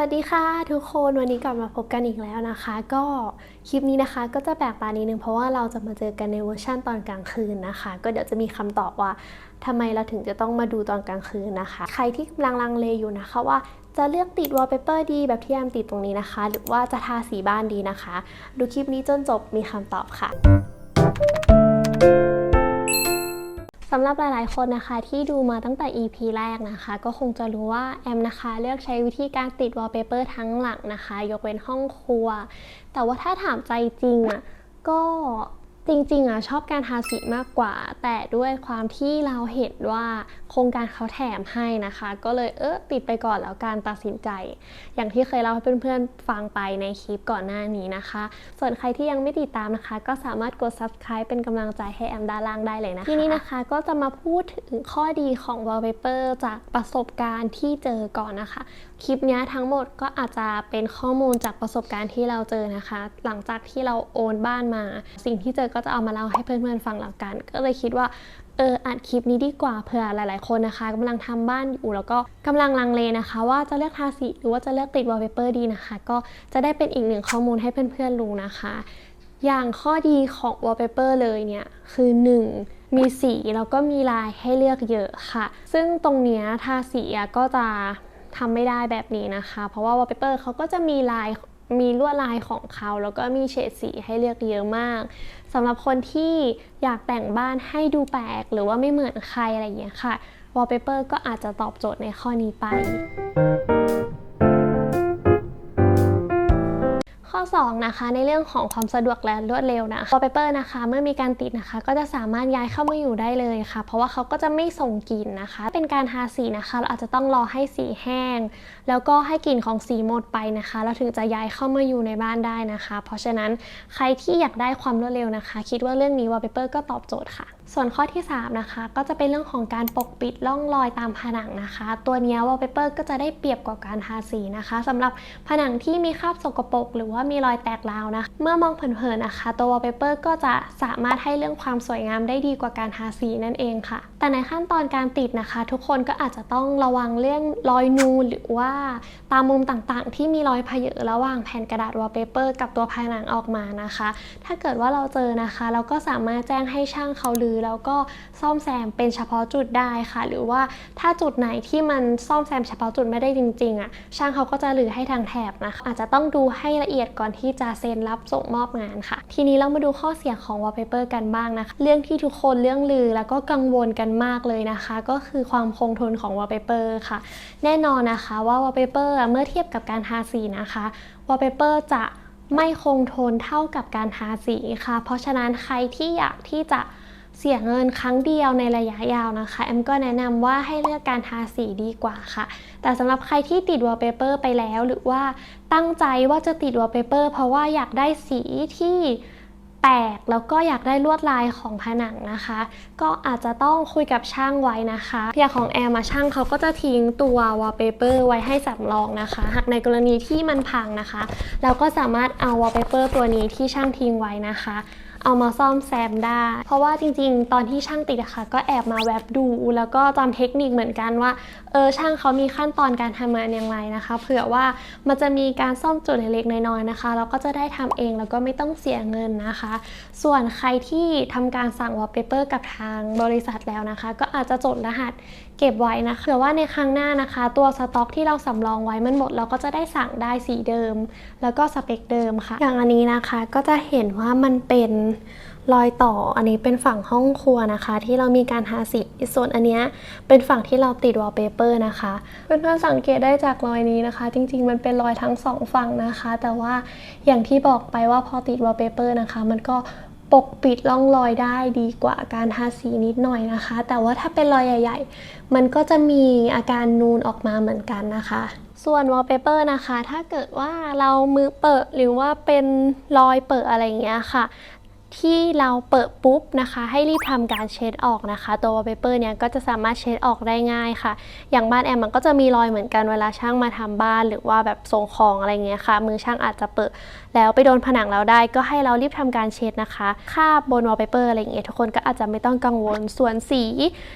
วัสดีค่ะทุกคนวันนี้กลับมาพบกันอีกแล้วนะคะ ก็คลิปนี้นะคะก็จะแปลกตานิดนึงเพราะว่าเราจะมาเจอกันในเวอร์ชั่นตอนกลางคืนนะคะ ก็เดี๋ยวจะมีคำตอบว่าทำไมเราถึงจะต้องมาดูตอนกลางคืนนะคะ ใครที่กำลังลังเลอยู่นะคะว่าจะเลือกติดวอลเปเปอร์ดีแบบที่แอมติดตรงนี้นะคะ หรือว่าจะทาสีบ้านดีนะคะ ดูคลิปนี้จนจบมีคำตอบค่ะ สำหรับหลาย ๆ คนนะคะที่ดูมาตั้งแต่ EP แรกนะคะ ก็คงจะรู้ว่าแอมนะคะเลือกใช้วิธีการติดวอลเปเปอร์ทั้งหลังนะคะ ยกเว้นห้องครัว แต่ว่าถ้าถามใจจริงอะก็จริง ๆ อะชอบการทาสีมากกว่า แต่ด้วยความที่เราเห็นว่า โครงการเขาแถมให้นะคะ ก็เลยเออติดไปก่อนแล้วการตัดสินใจ อย่างที่เคยเล่าให้เพื่อนๆฟังไปในคลิปก่อนหน้านี้นะคะ ส่วนใครที่ยังไม่ติดตามนะคะ ก็สามารถกด subscribe เป็นกำลังใจให้แอมด้านล่างได้เลยนะคะทีนี้นะคะก็จะมาพูดถึงข้อดีของ wallpaper จากประสบการณ์ที่เจอก่อนนะคะ คลิปนี้ทั้งหมดก็อาจจะเป็นข้อมูลจากประสบการณ์ที่เราเจอนะคะ หลังจากที่เราโอนบ้านมา สิ่งที่เจอก็จะเอามาเล่าให้เพื่อนๆฟังแล้วกัน ก็เลยคิดว่า เอออัดคลิปนี้ดีกว่าเผื่อหลาย ๆ คนนะคะกำลังทำบ้านอยู่แล้วก็กำลังลังเลนะคะ ว่าจะเลือกทาสีหรือว่าจะเลือกติดวอลเปเปอร์ดีนะคะ ก็จะได้เป็นอีกหนึ่งข้อมูลให้เพื่อน ๆ รู้นะคะ อย่างข้อดีของวอลเปเปอร์เลยเนี่ยคือ 1. มีสีแล้วก็มีลายให้เลือกเยอะค่ะ ซึ่งตรงนี้ทาสีก็จะทำไม่ได้แบบนี้นะคะ เพราะว่าวอลเปเปอร์เขาก็จะมีลาย มีลวดลายของเขาแล้วก็มีเฉดสีให้เลือกเยอะมากสำหรับคนที่อยากแต่งบ้านให้ดูแปลก หรือว่าไม่เหมือนใครอะไรอย่างเงี้ยค่ะวอลเปเปอร์ก็อาจจะตอบโจทย์ในข้อนี้ไป ข้อ 2 นะคะ ในเรื่องของความสะดวกและรวดเร็วนะ wallpaper นะคะ เมื่อมีการติดนะคะ ก็จะสามารถย้ายเข้ามาอยู่ได้เลยค่ะ เพราะว่าเขาก็จะไม่ส่งกลิ่นนะคะ เป็นการทาสีนะคะ เราอาจจะต้องรอให้สีแห้ง แล้วก็ให้กลิ่นของสีหมดไปนะคะ เราถึงจะย้ายเข้ามาอยู่ในบ้านได้นะคะ เพราะฉะนั้นใครที่อยากได้ความรวดเร็วนะคะ คิดว่าเรื่องนี้ wallpaper ก็ตอบโจทย์ค่ะ ส่วนข้อที่ 3 นะคะ ก็จะเป็นเรื่องของการปกปิดร่องรอยตามผนังนะคะ ตัวเนี้ย wallpaper ก็จะได้เปรียบกว่าการทาสีนะคะสำหรับผนังที่มีคราบสกปรกหรือว่ามีรอยแตกร้าวนะะเมื่อมองเผินๆนะคะ ตัว wallpaper ก็จะสามารถให้เรื่องความสวยงามได้ดีกว่าการทาสีนั่นเองค่ะ แต่ในขั้นตอนการติดนะคะ ทุกคนก็อาจจะต้องระวังเรื่องรอยนูนหรือว่าตามมุมต่างๆ ที่มีรอยเพเยอระหว่างแผ่นกระดาษ wallpaper กับตัวผนังออกมานะคะ ถ้าเกิดว่าเราเจอนะคะ เราก็สามารถแจ้งให้ช่างเขาลือแล้วก็ซ่อมแซมเป็นเฉพาะจุดได้ค่ะ หรือว่าถ้าจุดไหนที่มันซ่อมแซมเฉพาะจุดไม่ได้จริงๆอะช่างเขาก็จะหลือให้ทางแถบนะคะอาจจะต้องดูให้ละเอียดก่อนที่จะเซ็นรับส่งมอบงานค่ะ ทีนี้เรามาดูข้อเสียของ wallpaper กันบ้างนะคะ เรื่องที่ทุกคนเรื่องลือแล้วก็กังวลกันมากเลยนะคะ ก็คือความคงทนของ wallpaper ค่ะ แน่นอนนะคะว่า wallpaper เมื่อเทียบกับการทาสีนะคะ wallpaper จะไม่คงทนเท่ากับการทาสีค่ะ เพราะฉะนั้นใครที่อยากที่จะ เสียเงินครั้งเดียวในระยะยาวนะคะแอมก็แนะนำว่าให้เลือกการทาสีดีกว่าค่ะ แต่สำหรับใครที่ติด wallpaper ไปแล้วหรือว่าตั้งใจว่าจะติด wallpaper เพราะว่าอยากได้สีที่แปลกแล้วก็อยากได้ลวดลายของผนังนะคะ ก็อาจจะต้องคุยกับช่างไว้นะคะอย่างของแอมมาช่างเขาก็จะทิ้งตัว wallpaper ไว้ให้สำรองนะคะ หากในกรณีที่มันพังนะคะ เราก็สามารถเอา wallpaper ตัวนี้ที่ช่างทิ้งไว้นะคะ เอามาซ่อมแซมได้ เพราะว่าจริงๆ ตอนที่ช่างติดอะค่ะ ก็แอบมาแวบดู แล้วก็จำเทคนิคเหมือนกันว่าเออช่างเขามีขั้นตอนการทำงานอย่างไรนะคะ เผื่อว่ามันจะมีการซ่อมจุดเล็กๆน้อยๆนะคะ เราก็จะได้ทำเองแล้วก็ไม่ต้องเสียเงินนะคะ ส่วนใครที่ทำการสั่ง wallpaper กับทางบริษัทแล้วนะคะ ก็อาจจะจดรหัสเก็บไว้นะคะเผื่อว่าในครั้งหน้านะคะ ตัวสต็อกที่เราสำรองไว้มันหมด เราก็จะได้สั่งได้สีเดิม แล้วก็สเปคเดิมค่ะ อย่างอันนี้นะคะก็จะเห็นว่ามันเป็นรอยต่ออันนี้เป็นฝั่งห้องครัวนะคะ ที่เรามีการทาสีส่วนอันเนี้ยเป็นฝั่งที่เราติดวอลเปเปอร์นะคะเพื่อนๆสังเกตได้จากรอยนี้นะคะ จริงๆ มันเป็นรอยทั้งสองฝั่งนะคะ แต่ว่าอย่างที่บอกไปว่าพอติดวอลเปเปอร์นะคะ มันก็ปกปิดร่องรอยได้ดีกว่าการทาสีนิดหน่อยนะคะ แต่ว่าถ้าเป็นรอยใหญ่ ๆ มันก็จะมีอาการนูนออกมาเหมือนกันนะคะ ส่วนวอลเปเปอร์นะคะ ถ้าเกิดว่าเรามือเปิดหรือว่าเป็นรอยเปิดอะไรอย่างเงี้ยค่ะ ที่เราเปิดปุ๊บนะคะ ให้รีบทำการเช็ดออกนะคะ ตัว wallpaper เนี่ยก็จะสามารถเช็ดออกได้ง่ายค่ะ อย่างบ้านแอมมันก็จะมีรอยเหมือนกันเวลาช่างมาทำบ้านหรือว่าแบบส่งของอะไรเงี้ยค่ะ มือช่างอาจจะเปิดแล้วไปโดนผนังเราได้ ก็ให้เรารีบทำการเช็ดนะคะคาบบน wallpaper อะไรเงี้ยทุกคนก็อาจจะไม่ต้องกังวลส่วนสี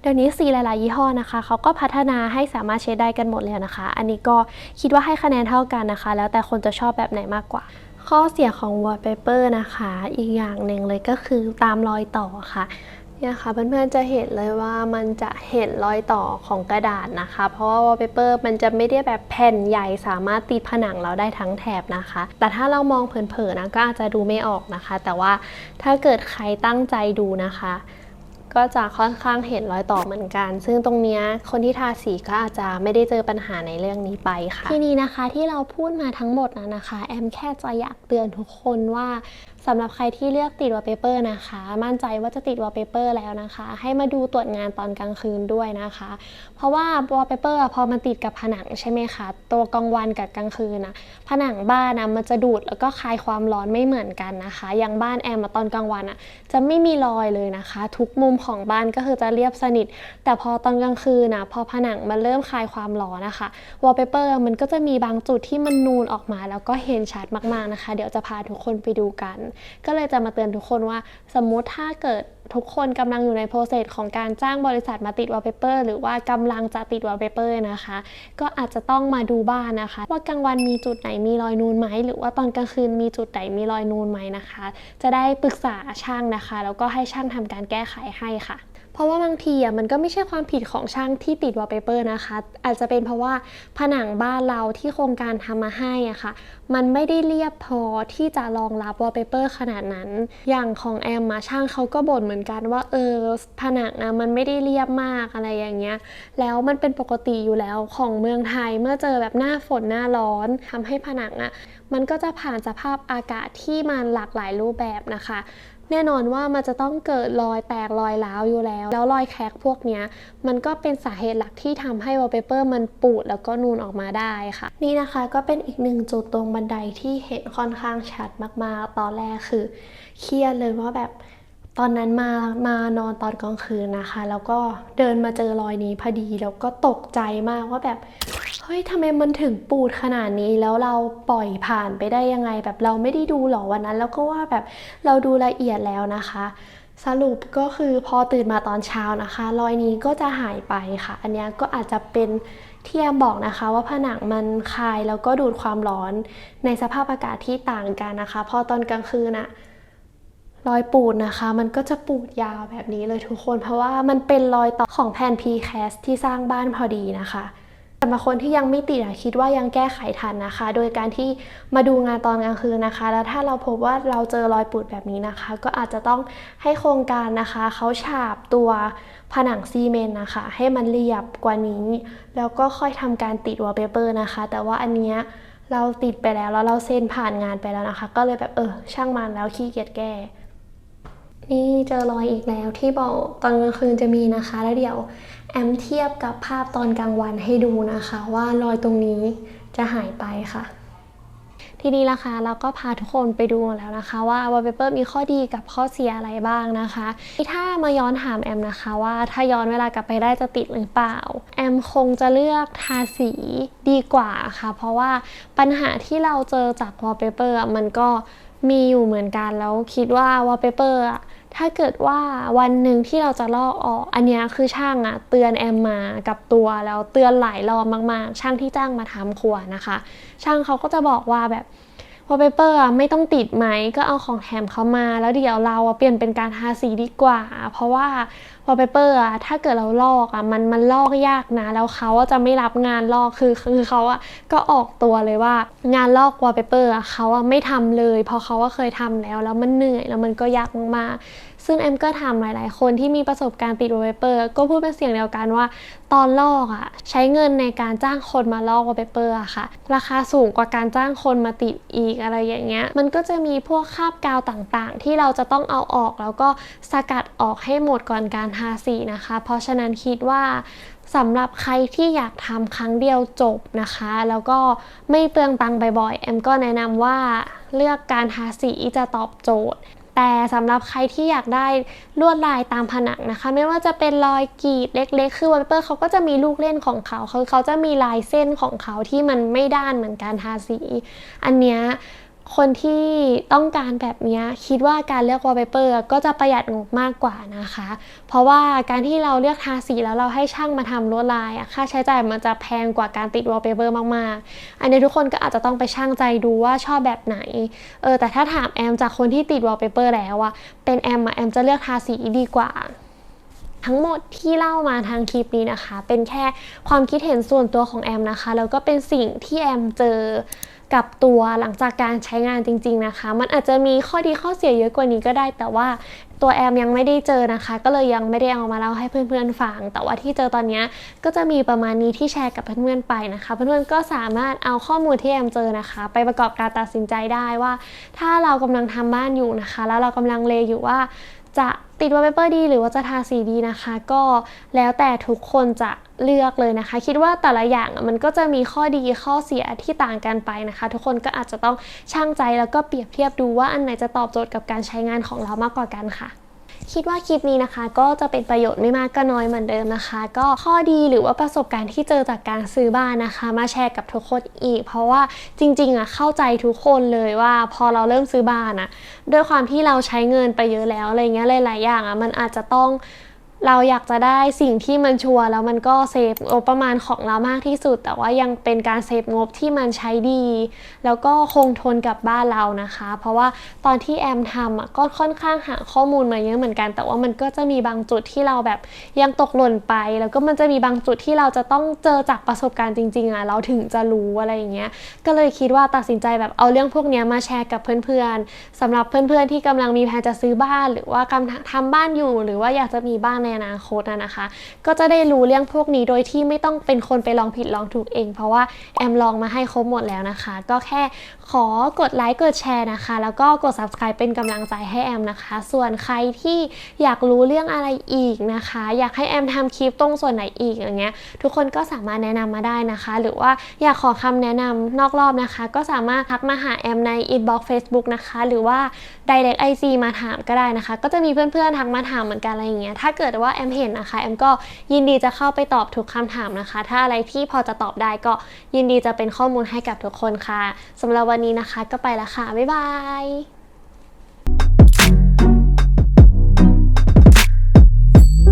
เดี๋ยวนี้สีหลายๆยี่ห้อนะคะเขาก็พัฒนาให้สามารถเช็ดได้กันหมดแล้วนะคะ อันนี้ก็คิดว่าให้คะแนนเท่ากันนะคะ แล้วแต่คนจะชอบแบบไหนมากกว่า ข้อเสียของ wallpaper นะคะ อีกอย่างหนึ่งเลยก็คือตามรอยต่อค่ะเนี่ยค่ะเพื่อนๆจะเห็นเลยว่ามันจะเห็นรอยต่อของกระดาษนะคะ เพราะว่า wallpaper มันจะไม่ได้แบบแผ่นใหญ่สามารถติดผนังเราได้ทั้งแถบนะคะ แต่ถ้าเรามองเผินๆนะก็อาจจะดูไม่ออกนะคะ แต่ว่าถ้าเกิดใครตั้งใจดูนะคะ ก็จะค่อนข้างเห็นรอยต่อเหมือนกัน ซึ่งตรงนี้คนที่ทาสีก็อาจจะไม่ได้เจอปัญหาในเรื่องนี้ไปค่ะ ทีนี้นะคะที่เราพูดมาทั้งหมดนะนะคะ แอมแค่จะอยากเตือนทุกคนว่าสำหรับใครที่เลือกติด wallpaper นะคะ มั่นใจว่าจะติด wallpaper แล้วนะคะ ให้มาดูตรวจงานตอนกลางคืนด้วยนะคะ เพราะว่า wallpaper อะพอมันติดกับผนังใช่ไหมคะ ตัวกลางวันกับกลางคืนนะผนังบ้านนะมันจะดูดแล้วก็คายความร้อนไม่เหมือนกันนะคะ อย่างบ้านแอมตอนกลางวันอะจะไม่มีรอยเลยนะคะ ทุกมุมของบ้านก็คือจะเรียบสนิท แต่พอตอนกลางคืนนะพอผนังมันเริ่มคายความร้อนนะคะ wallpaper มันก็จะมีบางจุดที่มันนูนออกมา แล้วก็เห็นชัดมากๆนะคะ เดี๋ยวจะพาทุกคนไปดูกันก็เลยจะมาเตือนทุกคนว่าสมมุติถ้าเกิดทุกคนกำลังอยู่ในโปรเซสของการจ้างบริษัทมาติด wallpaper หรือว่ากำลังจะติด wallpaper นะคะ ก็อาจจะต้องมาดูบ้านนะคะ ว่ากลางวันมีจุดไหนมีรอยนูนไหม หรือว่าตอนกลางคืนมีจุดไหนมีรอยนูนไหมนะคะ จะได้ปรึกษาช่างนะคะ แล้วก็ให้ช่างทำการแก้ไขให้ค่ะ เพราะว่าบางทีอะมันก็ไม่ใช่ความผิดของช่างที่ติด wallpaper นะคะ อาจจะเป็นเพราะว่าผนังบ้านเราที่โครงการทำมาให้อะค่ะ มันไม่ได้เรียบพอที่จะรองรับ wallpaper ขนาดนั้น อย่างของแอมมาช่างเขาก็บ่นเหมือนกันว่าเออผนังนะมันไม่ได้เรียบมากอะไรอย่างเงี้ย แล้วมันเป็นปกติอยู่แล้วของเมืองไทยเมื่อเจอแบบหน้าฝนหน้าร้อนทำให้ผนังอะมันก็จะผ่านสภาพอากาศที่มันหลากหลายรูปแบบนะคะ แน่นอนว่ามันจะต้องเกิดรอยแตกรอยร้าวอยู่แล้ว แล้วรอยแครกพวกนี้มันก็เป็นสาเหตุหลักที่ทำให้วอลเปเปอร์มันปูดแล้วก็นูนออกมาได้ค่ะ นี่นะคะก็เป็นอีกหนึ่งจุดตรงบันไดที่เห็นค่อนข้างชัดมากๆ ตอนแรกคือเครียดเลยว่าแบบ ตอนนั้นมามานอนตอนกลางคืนนะคะ แล้วก็เดินมาเจอรอยนี้พอดีแล้วก็ตกใจมากว่าแบบเฮ้ยทำไมมันถึงปูดขนาดนี้แล้วเราปล่อยผ่านไปได้ยังไง แบบเราไม่ได้ดูหรอวันนั้น แล้วก็ว่าแบบเราดูละเอียดแล้วนะคะ สรุปก็คือพอตื่นมาตอนเช้านะคะ รอยนี้ก็จะหายไปค่ะ อันเนี้ยก็อาจจะเป็นที่แอมบอกนะคะว่าผนังมันคายแล้วก็ดูดความร้อนในสภาพอากาศที่ต่างกันนะคะ พอตอนกลางคืนอะ รอยปูดนะคะ มันก็จะปูดยาวแบบนี้เลยทุกคน เพราะว่ามันเป็นรอยต่อของแผ่น PCAST ที่สร้างบ้านพอดีนะคะสำหรับคนที่ยังไม่ติดคิดว่ายังแก้ไขทันนะคะ โดยการที่มาดูงานตอนกลางคืนนะคะ แล้วถ้าเราพบว่าเราเจอรอยปูดแบบนี้นะคะ ก็อาจจะต้องให้โครงการนะคะเขาฉาบตัวผนังซีเมนต์นะคะ ให้มันเรียบกว่านี้ แล้วก็ค่อยทำการติดวอลเปเปอร์นะคะ แต่ว่าอันเนี้ยเราติดไปแล้วแล้วเราเซ็นผ่านงานไปแล้วนะคะ ก็เลยแบบเออช่างมันแล้วขี้เกียจแก้ นี่เจอรอยอีกแล้วที่บอกตอนกลางคืนจะมีนะคะแล้วเดี๋ยวแอมเทียบกับภาพตอนกลางวันให้ดูนะคะ ว่ารอยตรงนี้จะหายไปค่ะ ทีนี้ละคะเราก็พาทุกคนไปดูแล้วนะคะว่า wallpaper มีข้อดีกับข้อเสียอะไรบ้างนะคะถ้ามาย้อนถามแอมนะคะว่าถ้าย้อนเวลากลับไปได้จะติดหรือเปล่า แอมคงจะเลือกทาสีดีกว่าค่ะ เพราะว่าปัญหาที่เราเจอจาก wallpaper อะมันก็มีอยู่เหมือนกันแล้วคิดว่า wallpaper อะ ถ้าเกิดว่าวันหนึ่งที่เราจะลอกออก อันนี้คือช่างอะเตือนแอมมากับตัวแล้วเตือนหลายรอบมากๆ ช่างที่จ้างมาทำครัวนะคะ ช่างเขาก็จะบอกว่าแบบ วอลเปเปอร์ไม่ต้องติดไหมก็เอาของแถมเขามา แล้วเดี๋ยวเราเปลี่ยนเป็นการทาสีดีกว่า เพราะว่าวอลเปเปอร์ถ้าเกิดเราลอกอะมันมันลอกยากนะ แล้วเขาจะไม่รับงานลอกคือคือเขาอะก็ออกตัวเลยว่างานลอกวอลเปเปอร์เขาอะไม่ทำเลย เพราะเขาว่าเคยทำแล้วแล้วมันเหนื่อยแล้วมันก็ยากมากๆ ซึ่งแอมก็ถามหลาย ๆ คนที่มีประสบการณ์ติด wallpaper ก็พูดเป็นเสียงเดียวกันว่า ตอนลอกอะใช้เงินในการจ้างคนมาลอก wallpaper อะค่ะ ราคาสูงกว่าการจ้างคนมาติดอีกอะไรอย่างเงี้ย มันก็จะมีพวกคาบกาวต่างๆ ที่เราจะต้องเอาออกแล้วก็สกัดออกให้หมดก่อนการทาสีนะคะ เพราะฉะนั้นคิดว่าสำหรับใครที่อยากทำครั้งเดียวจบนะคะ แล้วก็ไม่เปลืองตังค์บ่อยๆแอมก็แนะนำว่าเลือกการทาสีจะตอบโจทย์ แต่สำหรับใครที่อยากได้ลวดลายตามผนังนะคะ ไม่ว่าจะเป็นรอยกรีดเล็ก ๆ คือวอลเปเปอร์เขาก็จะมีลูกเล่นของเขาเขาเขาจะมีลายเส้นของเขาที่มันไม่ด้านเหมือนการทาสี อันเนี้ย คนที่ต้องการแบบนี้คิดว่าการเลือกวอลเปเปอร์ก็จะประหยัดงบมากกว่านะคะ เพราะว่าการที่เราเลือกทาสีแล้วเราให้ช่างมาทำลวดลายค่าใช้จ่ายมันจะแพงกว่าการติดวอลเปเปอร์มากๆ อันนี้ทุกคนก็อาจจะต้องไปช่างใจดูว่าชอบแบบไหนเออแต่ถ้าถามแอมจากคนที่ติดวอลเปเปอร์แล้วอะเป็นแอมอะแอมจะเลือกทาสีดีกว่าทั้งหมดที่เล่ามาทางคลิปนี้นะคะ เป็นแค่ความคิดเห็นส่วนตัวของแอมนะคะ แล้วก็เป็นสิ่งที่แอมเจอ กับตัวหลังจากการใช้งานจริง ๆนะคะ มันอาจจะมีข้อดีข้อเสียเยอะกว่านี้ก็ได้ แต่ว่าตัวแอมยังไม่ได้เจอนะคะ ก็เลยยังไม่ได้เอามาเล่าให้เพื่อนๆฟัง แต่ว่าที่เจอตอนนี้ก็จะมีประมาณนี้ที่แชร์กับเพื่อนๆไปนะคะ เพื่อนๆก็สามารถเอาข้อมูลที่แอมเจอนะคะ ไปประกอบการตัดสินใจได้ว่า ถ้าเรากำลังทำบ้านอยู่นะคะ แล้วเรากำลังเลอยู่ว่าจะติดวอลเปเปอร์ดี หรือว่าจะทาสีดีนะคะ ก็แล้วแต่ทุกคนจะ เลือกเลยนะคะ คิดว่าแต่ละอย่างมันก็จะมีข้อดีข้อเสียที่ต่างกันไปนะคะ ทุกคนก็อาจจะต้องช่างใจแล้วก็เปรียบเทียบดูว่าอันไหนจะตอบโจทย์กับการใช้งานของเรามากกว่ากันค่ะคิดว่าคลิปนี้นะคะ ก็จะเป็นประโยชน์ไม่มากก็น้อยเหมือนเดิมนะคะ ก็ข้อดีหรือว่าประสบการณ์ที่เจอจากการซื้อบ้านนะคะ มาแชร์กับทุกคนอีก เพราะว่าจริงๆอะเข้าใจทุกคนเลยว่าพอเราเริ่มซื้อบ้านอะด้วยความที่เราใช้เงินไปเยอะแล้วอะไรเงี้ยหลายๆอย่างอะมันอาจจะต้อง เราอยากจะได้สิ่งที่มันชัวร์แล้วมันก็เซฟงบประมาณของเรามากที่สุด แต่ว่ายังเป็นการเซฟงบที่มันใช้ดี แล้วก็คงทนกับบ้านเรานะคะ เพราะว่าตอนที่แอมทำอะก็ค่อนข้างหาข้อมูลมาเยอะเหมือนกัน แต่ว่ามันก็จะมีบางจุดที่เราแบบยังตกหล่นไป แล้วก็มันจะมีบางจุดที่เราจะต้องเจอจากประสบการณ์จริงๆอะเราถึงจะรู้อะไรอย่างเงี้ยก็เลยคิดว่าตัดสินใจแบบเอาเรื่องพวกนี้มาแชร์กับเพื่อนๆสำหรับเพื่อนๆที่กำลังมีแผนจะซื้อบ้าน หรือว่ากำลังทำบ้านอยู่หรือว่าอยากจะมีบ้านในอนาคตอะนะคะ ก็จะได้รู้เรื่องพวกนี้โดยที่ไม่ต้องเป็นคนไปลองผิดลองถูกเอง เพราะว่าแอมลองมาให้ครบหมดแล้วนะคะ ก็แค่ขอกดไลค์กดแชร์นะคะ แล้วก็กด subscribe เป็นกำลังใจให้แอมนะคะ ส่วนใครที่อยากรู้เรื่องอะไรอีกนะคะ อยากให้แอมทำคลิปตรงส่วนไหนอีกอย่างเงี้ยทุกคนก็สามารถแนะนำมาได้นะคะ หรือว่าอยากขอคำแนะนำนอกรอบนะคะ ก็สามารถทักมาหาแอมใน inbox Facebook นะคะ หรือว่า direct IG มาถามก็ได้นะคะ ก็จะมีเพื่อนๆทักมาถามเหมือนกันอะไรอย่างเงี้ยถ้าเกิดว่าแอมเห็นนะคะแอมก็ยินดีจะเข้าไปตอบทุกคำถามนะคะ ถ้าอะไรที่พอจะตอบได้ก็ยินดีจะเป็นข้อมูลให้กับทุกคนค่ะสำหรับวันนี้นะคะก็ไปละค่ะ บ๊ายบาย